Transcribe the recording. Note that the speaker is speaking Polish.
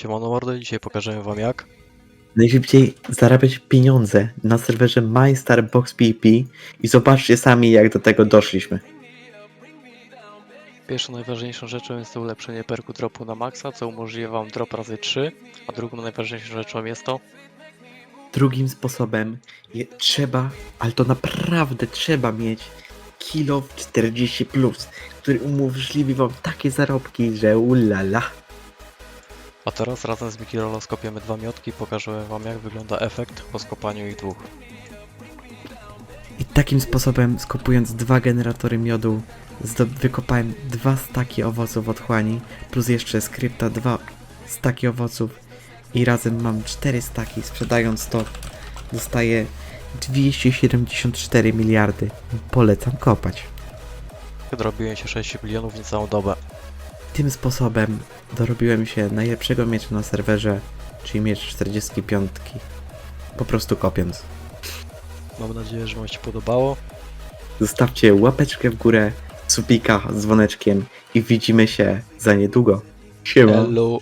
Siemano mordy, dzisiaj pokażemy wam jak. Najszybciej zarabiać pieniądze na serwerze MyStarBox PvP i zobaczcie sami jak do tego doszliśmy. Pierwszą najważniejszą rzeczą jest to ulepszenie perku dropu na maksa, co umożliwia wam drop razy 3, a drugą najważniejszą rzeczą jest to Drugim sposobem je, trzeba, ale to naprawdę trzeba mieć kilo 40 plus, który umożliwi wam takie zarobki, że ulala. A teraz razem z Mikirolo skopiemy dwa miotki i pokażę wam jak wygląda efekt po skopaniu ich dwóch. I takim sposobem, skopując dwa generatory miodu, wykopałem dwa staki owoców otchłani, plus jeszcze skrypta dwa staki owoców i razem mam cztery staki. Sprzedając to, dostaję 274 miliardy. Polecam kopać. Dorobiłem się 6 milionów w niecałą dobę. Tym sposobem dorobiłem się najlepszego miecza na serwerze, czyli miecz 45. Po prostu kopiąc. Mam nadzieję, że wam się podobało. Zostawcie łapeczkę w górę, supika z dzwoneczkiem i widzimy się za niedługo. Siema. Hello!